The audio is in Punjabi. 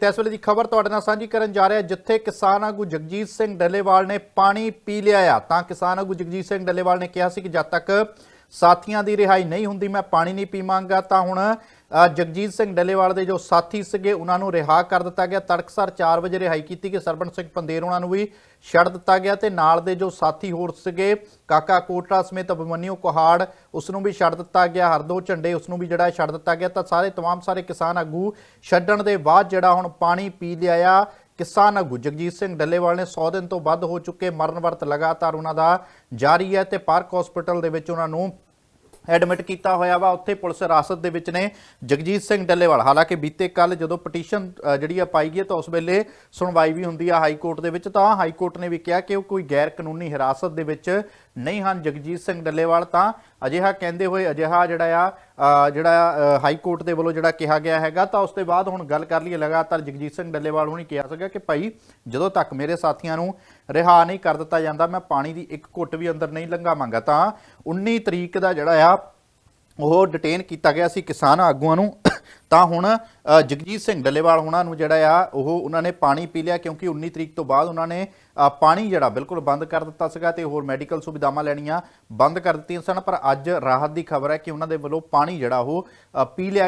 ਤੇ ਇਸ ਵੇਲੇ ਦੀ ਖਬਰ ਤੁਹਾਡੇ ਨਾਲ ਸਾਂਝੀ ਕਰਨ ਜਾ ਰਿਹਾ, ਜਿੱਥੇ ਕਿਸਾਨ ਆਗੂ ਜਗਜੀਤ ਸਿੰਘ ਡੱਲੇਵਾਲ ਨੇ ਪਾਣੀ ਪੀ ਲਿਆ ਆ। ਤਾਂ ਕਿਸਾਨ ਆਗੂ ਜਗਜੀਤ ਸਿੰਘ ਡੱਲੇਵਾਲ ਨੇ ਕਿਹਾ ਸੀ ਕਿ ਜਦ ਤੱਕ ਸਾਥੀਆਂ ਦੀ ਰਿਹਾਈ ਨਹੀਂ ਹੁੰਦੀ ਮੈਂ ਪਾਣੀ ਨਹੀਂ ਪੀਵਾਂਗਾ ਤਾਂ ਹੁਣ ਅ, ਜਗਜੀਤ ਸਿੰਘ ਡੱਲੇਵਾਲ ਦੇ ਜੋ ਸਾਥੀ ਸੀਗੇ ਉਹਨਾਂ ਨੂੰ ਰਿਹਾ ਕਰ ਦਿੱਤਾ ਗਿਆ ਤੜਕਸਰ 4 ਵਜੇ ਰਿਹਾਈ ਕੀਤੀ ਕਿ ਸਰਬਣ ਸਿੰਘ ਪੰਦੇਰ ਉਹਨਾਂ ਨੂੰ ਵੀ ਛੱਡ ਦਿੱਤਾ ਗਿਆ ਤੇ ਨਾਲ ਦੇ ਜੋ ਸਾਥੀ ਹੋਰ ਸੀਗੇ ਕਾਕਾ ਕੋਟਰਾ ਸਮੇਤ ਅਭਿਮਨਿਊ ਕੁਹਾੜ ਉਸ ਨੂੰ ਵੀ ਛੱਡ ਦਿੱਤਾ ਗਿਆ ਹਰਦੋ ਝੰਡੇ ਉਸ ਨੂੰ ਵੀ ਜਿਹੜਾ ਛੱਡ ਦਿੱਤਾ ਗਿਆ ਤਾਂ ਸਾਰੇ तमाम ਸਾਰੇ ਕਿਸਾਨ ਆਗੂ ਛੱਡਣ ਦੇ ਬਾਅਦ ਜਿਹੜਾ ਹੁਣ ਪਾਣੀ ਪੀ ਲਿਆ ਆ ਕਿਸਾਨ ਆਗੂ ਜਗਜੀਤ ਸਿੰਘ ਡੱਲੇਵਾਲ ਨੇ 100 ਦਿਨ ਤੋਂ ਵੱਧ ਹੋ ਚੁੱਕੇ ਮਰਨ ਵਰਤ ਲਗਾਤਾਰ ਉਹਨਾਂ ਦਾ ਜਾਰੀ ਹੈ ਤੇ ਪਾਰਕ ਹਸਪੀਟਲ ਦੇ ਵਿੱਚ ਉਹਨਾਂ ਨੂੰ ਐਡਮਿਟ ਕੀਤਾ ਹੋਇਆ ਵਾ। ਉੱਥੇ ਪੁਲਿਸ ਹਿਰਾਸਤ ਦੇ ਵਿੱਚ ਨੇ ਜਗਜੀਤ ਸਿੰਘ ਡੱਲੇਵਾਲ। ਹਾਲਾਂਕਿ ਬੀਤੇ ਕੱਲ ਜਦੋਂ ਪਟੀਸ਼ਨ ਜਿਹੜੀ ਆ ਪਾਈ ਗਈ ਤਾਂ ਉਸ ਵੇਲੇ ਸੁਣਵਾਈ ਵੀ ਹੁੰਦੀ ਆ ਹਾਈ ਕੋਰਟ ਦੇ ਵਿੱਚ। ਤਾਂ ਹਾਈ ਕੋਰਟ ਨੇ ਵੀ ਕਿਹਾ ਕਿ ਉਹ ਕੋਈ ਗੈਰ ਕਾਨੂੰਨੀ ਹਿਰਾਸਤ ਦੇ ਵਿੱਚ ਨਹੀਂ ਹਨ ਜਗਜੀਤ ਸਿੰਘ ਡੱਲੇਵਾਲ। ਤਾਂ ਅਜਿਹਾ ਕਹਿੰਦੇ ਹੋਏ ਅਜਿਹਾ ਜਿਹੜਾ ਆ ਜਿਹੜਾ ਹਾਈ ਕੋਰਟ ਦੇ ਵੱਲੋਂ ਜਿਹੜਾ ਕਿਹਾ ਗਿਆ ਹੈਗਾ, ਤਾਂ ਉਸ ਤੋਂ ਬਾਅਦ ਹੁਣ ਗੱਲ ਕਰ ਲਈਏ ਲਗਾਤਾਰ ਜਗਜੀਤ ਸਿੰਘ ਡੱਲੇਵਾਲ ਹੁਣੀ ਕਿਹਾ ਸੀਗਾ ਕਿ ਭਾਈ ਜਦੋਂ ਤੱਕ ਮੇਰੇ ਸਾਥੀਆਂ ਨੂੰ ਰਿਹਾ ਨਹੀਂ ਕਰ ਦਿੱਤਾ ਜਾਂਦਾ, ਮੈਂ ਪਾਣੀ ਦੀ ਇੱਕ ਘੁੱਟ ਵੀ ਅੰਦਰ ਨਹੀਂ ਲੰਘਾਵਾਂਗਾ। ਤਾਂ 19 ਤਰੀਕ ਦਾ ਜਿਹੜਾ ਆ, ਉਹ ਡਿਟੇਨ ਕੀਤਾ ਗਿਆ ਸੀ ਕਿਸਾਨ ਆਗੂਆਂ ਨੂੰ। ਤਾਂ ਹੁਣ ਜਗਜੀਤ ਸਿੰਘ ਡੱਲੇਵਾਲ ਉਹਨਾਂ ਨੂੰ ਜਿਹੜਾ ਆ, ਉਹ ਉਹਨਾਂ ਨੇ ਪਾਣੀ ਪੀ ਲਿਆ ਕਿਉਂਕਿ 19 ਤਰੀਕ ਤੋਂ ਬਾਅਦ ਉਹਨਾਂ ਨੇ ਪਾਣੀ ਜਿਹੜਾ ਬਿਲਕੁਲ ਬੰਦ ਕਰ ਦਿੱਤਾ ਸੀਗਾ ਤੇ ਹੋਰ ਮੈਡੀਕਲ ਸੁਵਿਧਾਵਾਂ ਲੈਣੀਆਂ ਬੰਦ ਕਰ ਦਿੱਤੀਆਂ ਸਨ। ਪਰ ਅੱਜ ਰਾਹਤ ਦੀ ਖਬਰ ਹੈ ਕਿ ਉਹਨਾਂ ਦੇ ਵੱਲੋਂ ਪਾਣੀ ਜਿਹੜਾ ਉਹ ਪੀ ਲਿਆ